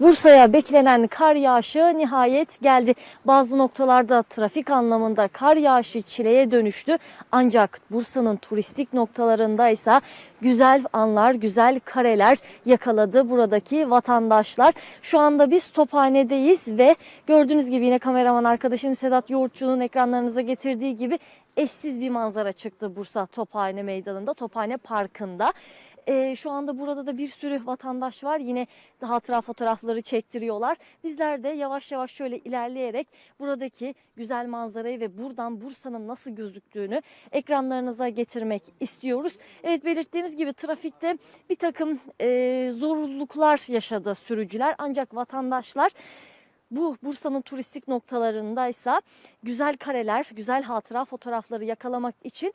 Bursa'ya beklenen kar yağışı nihayet geldi. Bazı noktalarda trafik anlamında kar yağışı çileye dönüştü. Ancak Bursa'nın turistik noktalarında ise güzel anlar, güzel kareler yakaladı buradaki vatandaşlar. Şu anda biz Tophane'deyiz ve gördüğünüz gibi yine kameraman arkadaşım Sedat Yoğurtçu'nun ekranlarınıza getirdiği gibi eşsiz bir manzara çıktı Bursa Tophane Meydanı'nda, Tophane Parkı'nda. Ee, şu anda burada da bir sürü vatandaş var. Yine hatıra fotoğrafları çektiriyorlar. Bizler de yavaş yavaş şöyle ilerleyerek buradaki güzel manzarayı ve buradan Bursa'nın nasıl gözüktüğünü ekranlarınıza getirmek istiyoruz. Evet belirttiğimiz gibi trafikte bir takım e, zorluklar yaşadı sürücüler. Ancak vatandaşlar bu Bursa'nın turistik noktalarındaysa güzel kareler, güzel hatıra fotoğrafları yakalamak için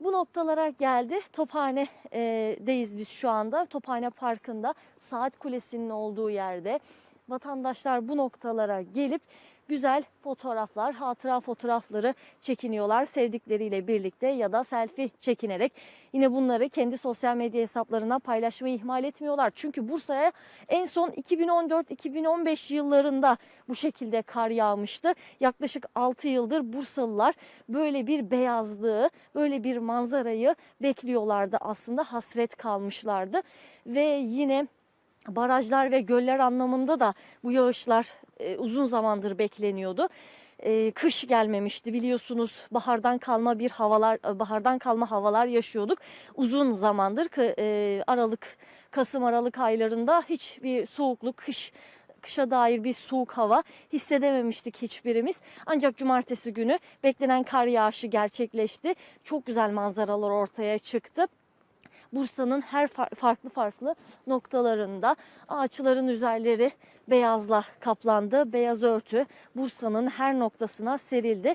bu noktalara geldi. Tophane'deyiz biz şu anda. Tophane Parkı'nda Saat Kulesi'nin olduğu yerde vatandaşlar bu noktalara gelip güzel fotoğraflar, hatıra fotoğrafları çekiniyorlar sevdikleriyle birlikte ya da selfie çekinerek. Yine bunları kendi sosyal medya hesaplarına paylaşmayı ihmal etmiyorlar. Çünkü Bursa'ya en son 2014-2015 yıllarında bu şekilde kar yağmıştı. Yaklaşık 6 yıldır Bursalılar böyle bir beyazlığı, böyle bir manzarayı bekliyorlardı aslında. Hasret kalmışlardı ve yine barajlar ve göller anlamında da bu yağışlar e, uzun zamandır bekleniyordu. E, kış gelmemişti biliyorsunuz bahardan kalma bir havalar e, bahardan kalma havalar yaşıyorduk uzun zamandır e, Aralık Kasım Aralık aylarında hiçbir soğukluk kış kışa dair bir soğuk hava hissedememiştik hiçbirimiz. Ancak cumartesi günü beklenen kar yağışı gerçekleşti. Çok güzel manzaralar ortaya çıktı. Bursa'nın her fa- farklı farklı noktalarında ağaçların üzerleri beyazla kaplandı. Beyaz örtü Bursa'nın her noktasına serildi.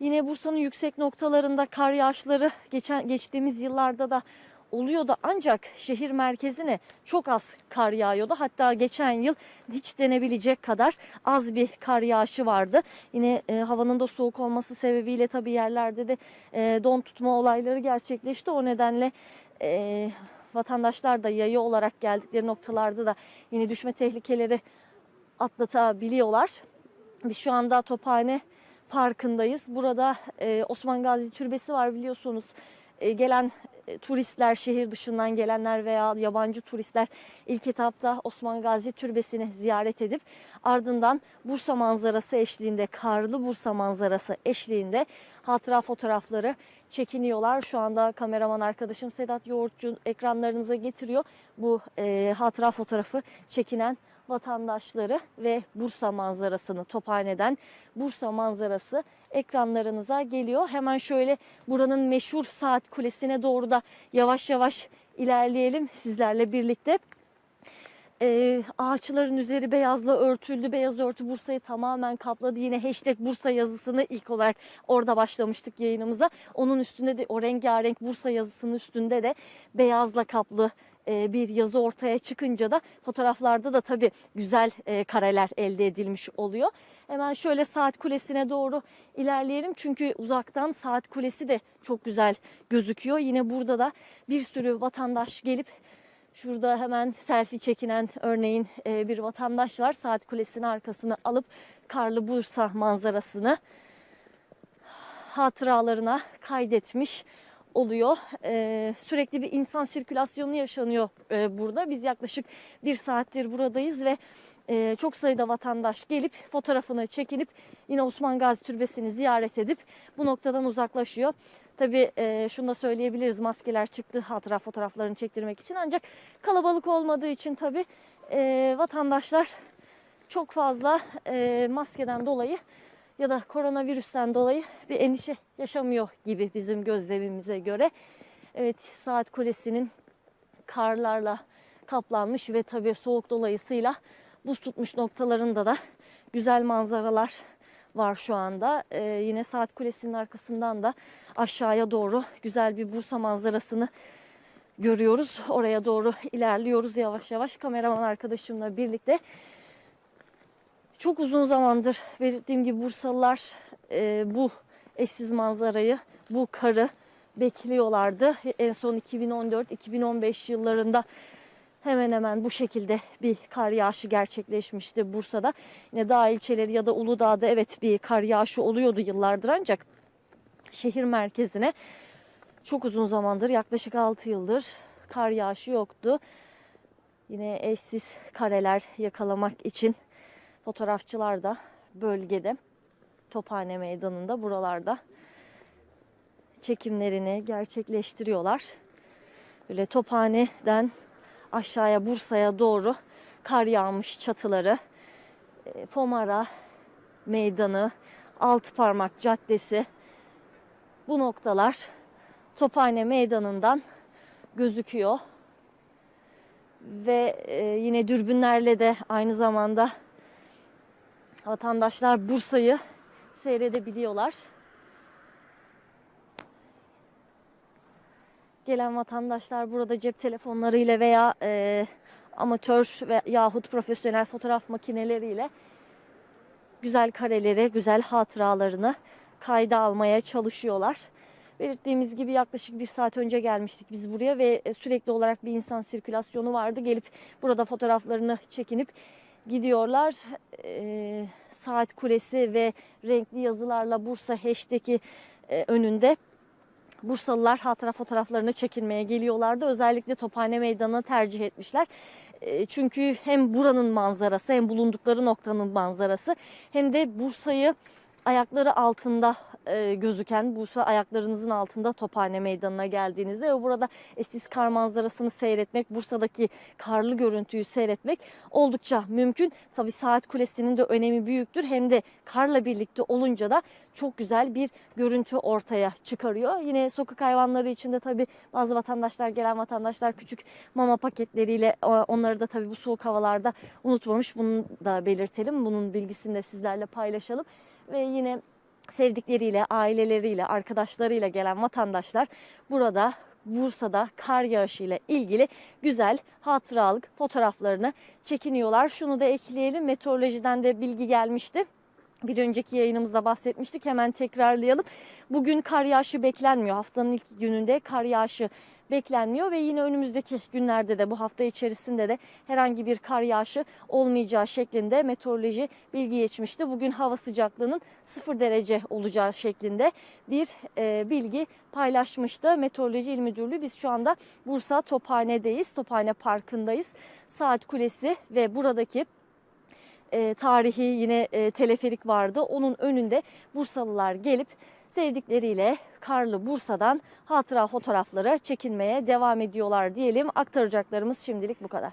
Yine Bursa'nın yüksek noktalarında kar yağışları geçen geçtiğimiz yıllarda da oluyordu ancak şehir merkezine çok az kar yağıyordu. Hatta geçen yıl hiç denebilecek kadar az bir kar yağışı vardı. Yine e, havanın da soğuk olması sebebiyle tabii yerlerde de e, don tutma olayları gerçekleşti. O nedenle e, vatandaşlar da yayı olarak geldikleri noktalarda da yine düşme tehlikeleri atlatabiliyorlar. Biz şu anda Tophane Parkı'ndayız. Burada e, Osman Gazi Türbesi var biliyorsunuz. E, gelen turistler, şehir dışından gelenler veya yabancı turistler ilk etapta Osman Gazi Türbesi'ni ziyaret edip ardından Bursa manzarası eşliğinde, karlı Bursa manzarası eşliğinde hatıra fotoğrafları çekiniyorlar. Şu anda kameraman arkadaşım Sedat Yoğurtçu ekranlarınıza getiriyor bu e, hatıra fotoğrafı çekinen vatandaşları ve Bursa manzarasını Tophane'den Bursa manzarası ekranlarınıza geliyor. Hemen şöyle buranın meşhur saat kulesine doğru da yavaş yavaş ilerleyelim sizlerle birlikte. Ee, ağaçların üzeri beyazla örtüldü. Beyaz örtü Bursa'yı tamamen kapladı. Yine hashtag Bursa yazısını ilk olarak orada başlamıştık yayınımıza. Onun üstünde de o rengarenk Bursa yazısının üstünde de beyazla kaplı bir yazı ortaya çıkınca da fotoğraflarda da tabii güzel e, kareler elde edilmiş oluyor. Hemen şöyle saat kulesine doğru ilerleyelim çünkü uzaktan saat kulesi de çok güzel gözüküyor. Yine burada da bir sürü vatandaş gelip Şurada hemen selfie çekinen örneğin e, bir vatandaş var. Saat kulesinin arkasını alıp karlı Bursa manzarasını hatıralarına kaydetmiş oluyor. E, sürekli bir insan sirkülasyonu yaşanıyor e, burada. Biz yaklaşık bir saattir buradayız ve e, çok sayıda vatandaş gelip fotoğrafını çekinip yine Osman Gazi Türbesi'ni ziyaret edip bu noktadan uzaklaşıyor. Tabii e, şunu da söyleyebiliriz maskeler çıktı hatıra fotoğraflarını çektirmek için ancak kalabalık olmadığı için tabii e, vatandaşlar çok fazla e, maskeden dolayı ya da koronavirüsten dolayı bir endişe yaşamıyor gibi bizim gözlemimize göre. Evet saat kulesinin karlarla kaplanmış ve tabii soğuk dolayısıyla buz tutmuş noktalarında da güzel manzaralar var şu anda. Ee, yine saat kulesinin arkasından da aşağıya doğru güzel bir Bursa manzarasını görüyoruz. Oraya doğru ilerliyoruz yavaş yavaş kameraman arkadaşımla birlikte. Çok uzun zamandır belirttiğim gibi Bursalılar e, bu eşsiz manzarayı, bu karı bekliyorlardı. En son 2014-2015 yıllarında hemen hemen bu şekilde bir kar yağışı gerçekleşmişti Bursa'da. Yine dağ ilçeleri ya da Uludağ'da evet bir kar yağışı oluyordu yıllardır ancak şehir merkezine çok uzun zamandır yaklaşık 6 yıldır kar yağışı yoktu. Yine eşsiz kareler yakalamak için fotoğrafçılar da bölgede Tophane Meydanı'nda buralarda çekimlerini gerçekleştiriyorlar. Böyle Tophane'den aşağıya Bursa'ya doğru kar yağmış çatıları, e, Fomara Meydanı, Altıparmak Caddesi bu noktalar Tophane Meydanı'ndan gözüküyor. Ve e, yine dürbünlerle de aynı zamanda vatandaşlar Bursa'yı seyredebiliyorlar. Gelen vatandaşlar burada cep telefonlarıyla veya e, amatör ve yahut profesyonel fotoğraf makineleriyle güzel kareleri, güzel hatıralarını kayda almaya çalışıyorlar. Belirttiğimiz gibi yaklaşık bir saat önce gelmiştik biz buraya ve e, sürekli olarak bir insan sirkülasyonu vardı. Gelip burada fotoğraflarını çekinip gidiyorlar. Ee, saat kulesi ve renkli yazılarla Bursa hashtag'i e, önünde Bursalılar hatıra fotoğraflarını çekilmeye geliyorlardı. Özellikle Tophane Meydanı'nı tercih etmişler. E, çünkü hem buranın manzarası hem bulundukları noktanın manzarası hem de Bursa'yı ayakları altında e, gözüken Bursa ayaklarınızın altında Tophane Meydanı'na geldiğinizde ve burada eşsiz kar manzarasını seyretmek, Bursa'daki karlı görüntüyü seyretmek oldukça mümkün. Tabi saat kulesinin de önemi büyüktür. Hem de karla birlikte olunca da çok güzel bir görüntü ortaya çıkarıyor. Yine sokak hayvanları için de tabi bazı vatandaşlar, gelen vatandaşlar küçük mama paketleriyle onları da tabi bu soğuk havalarda unutmamış. Bunu da belirtelim. Bunun bilgisini de sizlerle paylaşalım. Ve yine sevdikleriyle, aileleriyle, arkadaşlarıyla gelen vatandaşlar burada Bursa'da kar yağışı ile ilgili güzel hatıralık fotoğraflarını çekiniyorlar. Şunu da ekleyelim. Meteorolojiden de bilgi gelmişti. Bir önceki yayınımızda bahsetmiştik. Hemen tekrarlayalım. Bugün kar yağışı beklenmiyor. Haftanın ilk gününde kar yağışı beklenmiyor ve yine önümüzdeki günlerde de bu hafta içerisinde de herhangi bir kar yağışı olmayacağı şeklinde meteoroloji bilgi geçmişti. Bugün hava sıcaklığının 0 derece olacağı şeklinde bir e, bilgi paylaşmıştı. Meteoroloji İl Müdürlüğü biz şu anda Bursa Tophane'deyiz. Tophane Parkı'ndayız. Saat Kulesi ve buradaki e, tarihi yine e, teleferik vardı. Onun önünde Bursalılar gelip sevdikleriyle karlı Bursa'dan hatıra fotoğrafları çekinmeye devam ediyorlar diyelim. Aktaracaklarımız şimdilik bu kadar.